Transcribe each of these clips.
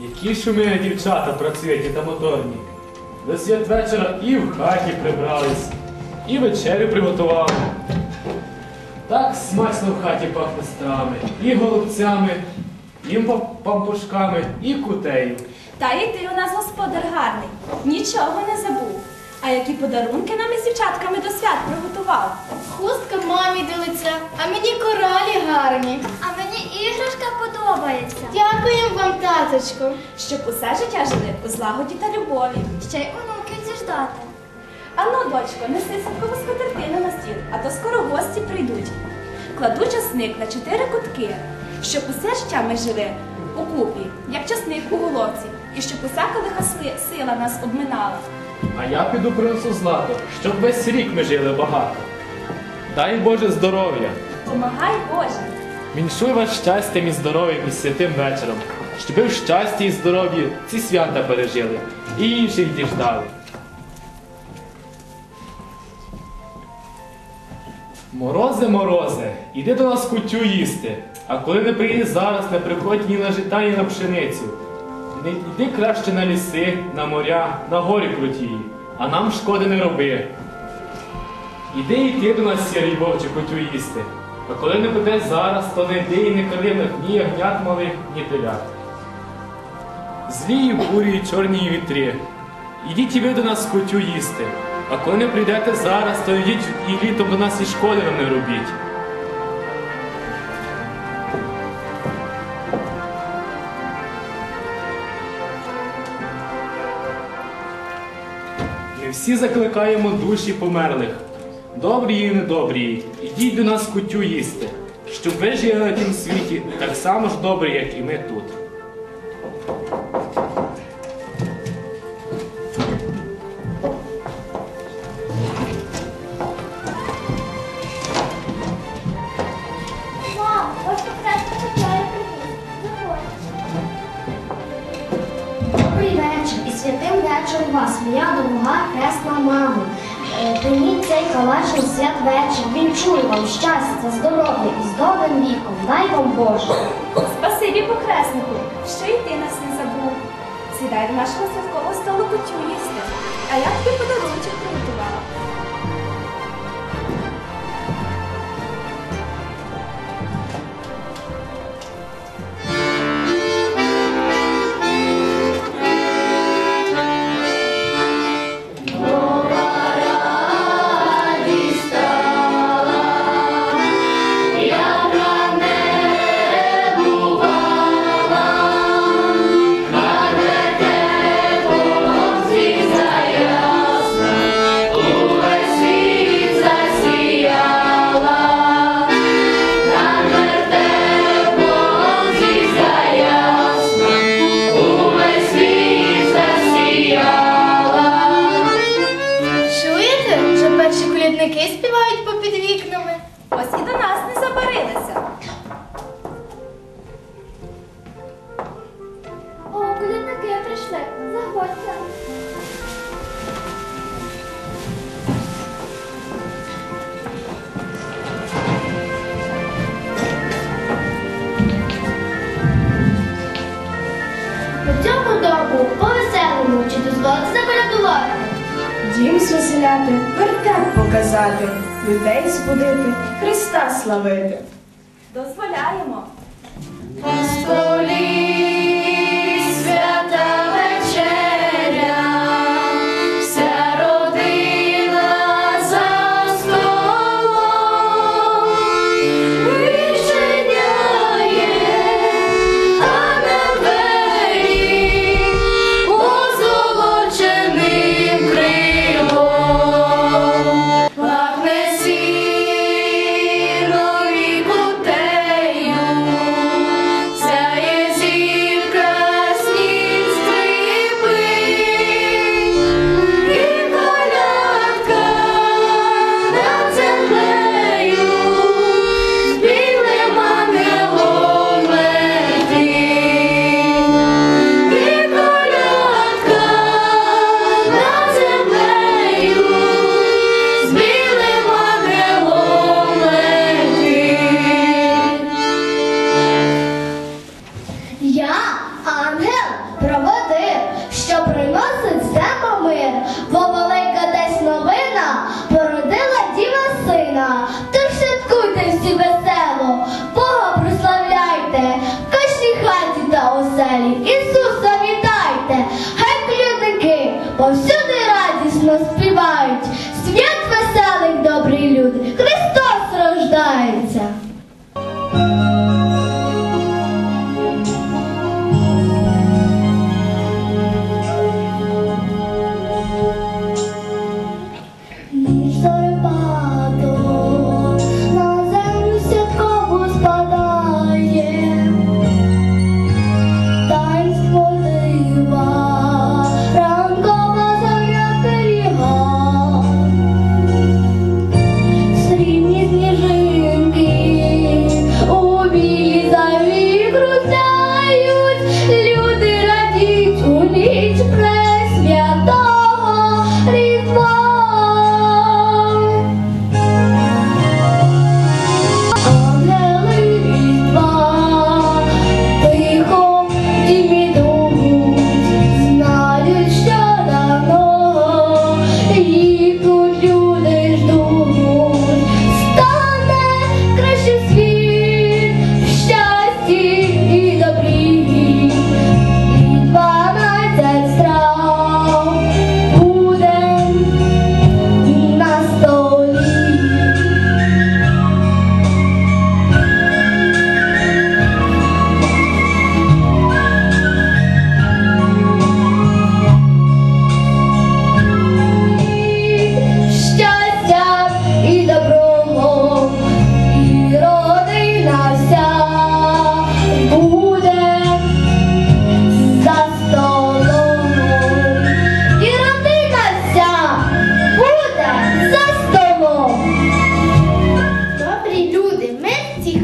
Які ж у мене дівчата працюють та моторні. До святвечора і в хаті прибрались, і вечерю приготували. Так смачно в хаті пахне стравами, і голубцями, і пам- пампушками, і кутею. Та й ти у нас господар гарний, нічого не забув. А які подарунки нам із дівчатками до свят приготував? Хустка мамі до лиця, а мені коралі гарні. А мені іграшка подобається. Дякуємо вам, таточку. Щоб усе життя жили у злагоді та любові. Ще й онуків зіждати. Ану, дочко, неси святкову скатертину на стіл, а то скоро гості прийдуть. Кладу часник на чотири кутки, щоб усе життя ми жили у купі, як часник у головці, і щоб усяка лиха сила нас обминала. А я піду принесу злато, щоб весь рік ми жили багато. Дай Боже здоров'я! Помагай Боже! Віншуй вас щастям і здоров'ям і святим вечором, щоб ви в щасті і здоров'ї ці свята пережили і інших діждали. Морозе, морозе, іди до нас кутю їсти, а коли не приїде зараз, не приходь ні на жита, ні на пшеницю. Не йди краще на ліси, на моря, на горі крутії, а нам шкоди не роби. Іди і ти до нас, сірий вовче, кутю їсти. А коли не буде зараз, то не йди і не калиних ні ягнят малих, ні телят. Злі і бурі, і чорні вітри. Ідіть і ви до нас кутю їсти. А коли не прийдете зараз, то йдіть і літом до нас і шкоди не робіть. Ми всі закликаємо душі померлих. Добрі і недобрі, ідіть до нас кутю їсти, щоб ви жили на тім світі так само ж добре, як і ми тут. Моя дорога хресна мама. Е, Прийміть цей калашний святвечір, свят вечір. Вінчую вам щастя, здоров'я і з добрим віком. Дай вам Боже. Спасибі покреснику, що й ти нас не забув. Сідай до нашого святкового столу кутю. А я тобі подаруночок приготувала. Дім звеселяти, вертеп показати, людей збудити, Христа славити. Дозволяємо. свята I am. Bravo.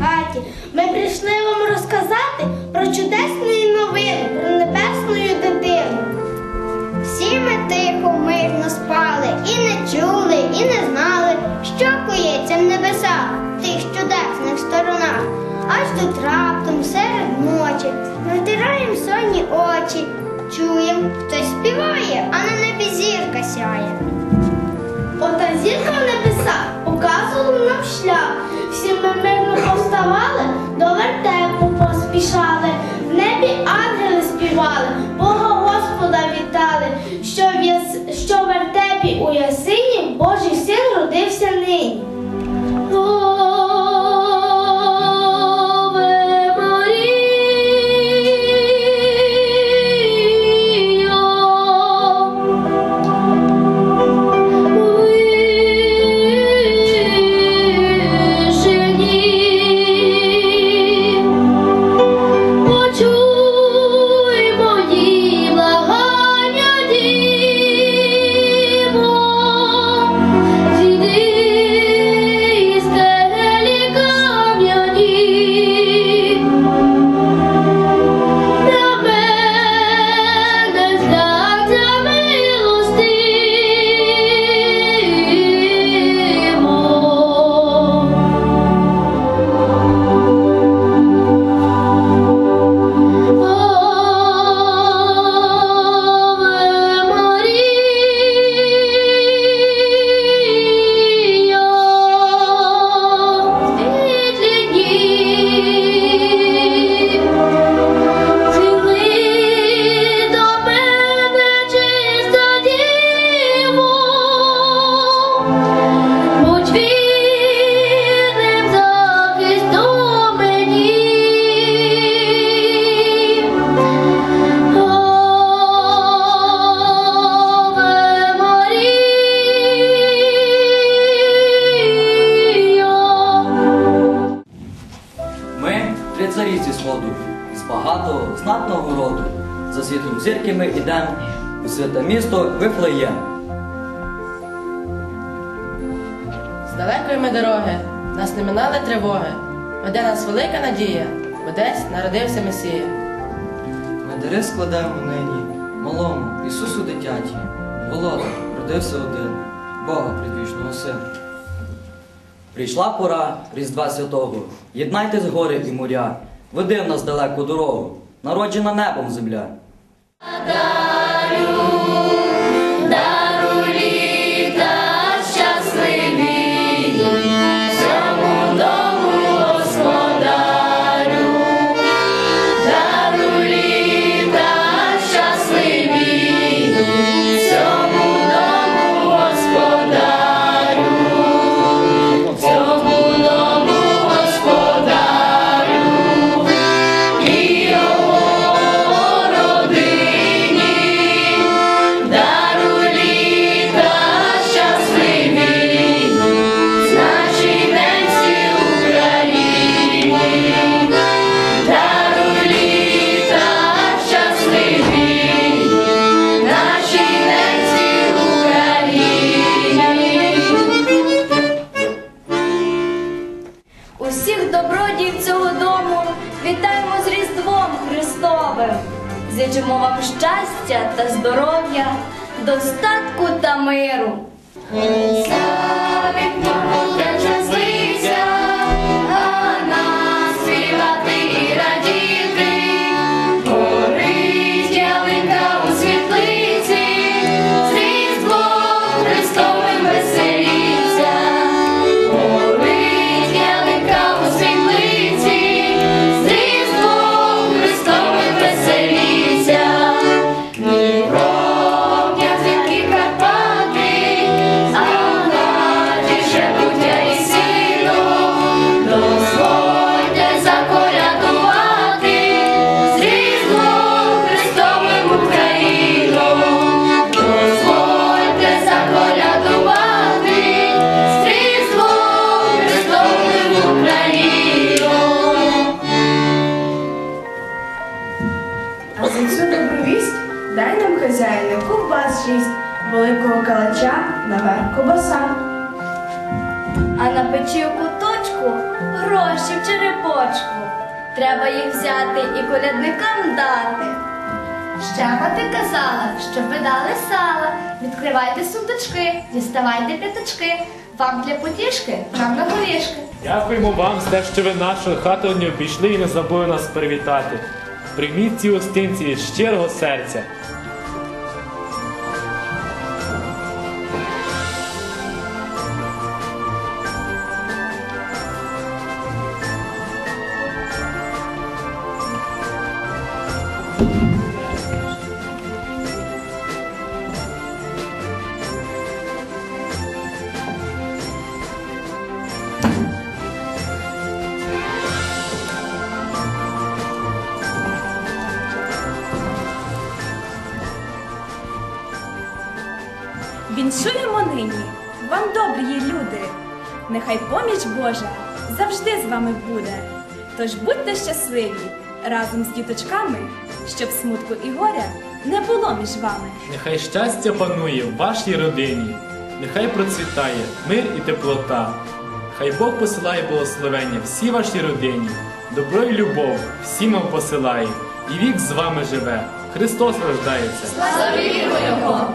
Хаті. Ми прийшли вам розказати про чудесну новину, про небесну дитину. Всі ми тихо, мирно спали, і не чули, і не знали, що коїться в небесах, в тих чудесних сторонах. Аж тут раптом серед ночі натираєм сонні очі, чуєм, хтось співає, а на небі зірка сяє. Ота зірка в небесах зірки ми йдемо у святе місто Вифлеєм. З далекої ми дороги, нас не минали тривоги. Веде нас велика надія, бо десь народився Месія. Ми дари складемо нині малому Ісусу дитяті. Володар родився один, Бога предвічного Сина. Прийшла пора Різдва Святого. Єднайтесь гори і моря, веди в нас далеку дорогу. народжена небом земля. Усіх А за цю добру вість дай нам хазяїне ковбас шість, великого калача наверх кобаса. А на печі у куточку гроші в черепочку. Треба їх взяти і колядникам дати. Ще мати казала, щоб ви дали сала. Відкривайте сундучки, діставайте п'яточки. Вам для потішки, нам на горішки. Дякуємо вам за те, що ви нашу хату не обійшли і не забули нас привітати. Прийміть ці гостинці з щирого серця. Нині, вам добрі є люди. Нехай поміч Божа завжди з вами буде. Тож будьте щасливі разом з діточками, щоб смутку і горя не було між вами. Нехай щастя панує в вашій родині, нехай процвітає мир і теплота. Хай Бог посилає благословення всій вашій родині, добро і любов всім вам посилає, і вік з вами живе. Христос рождається. Славімо Його!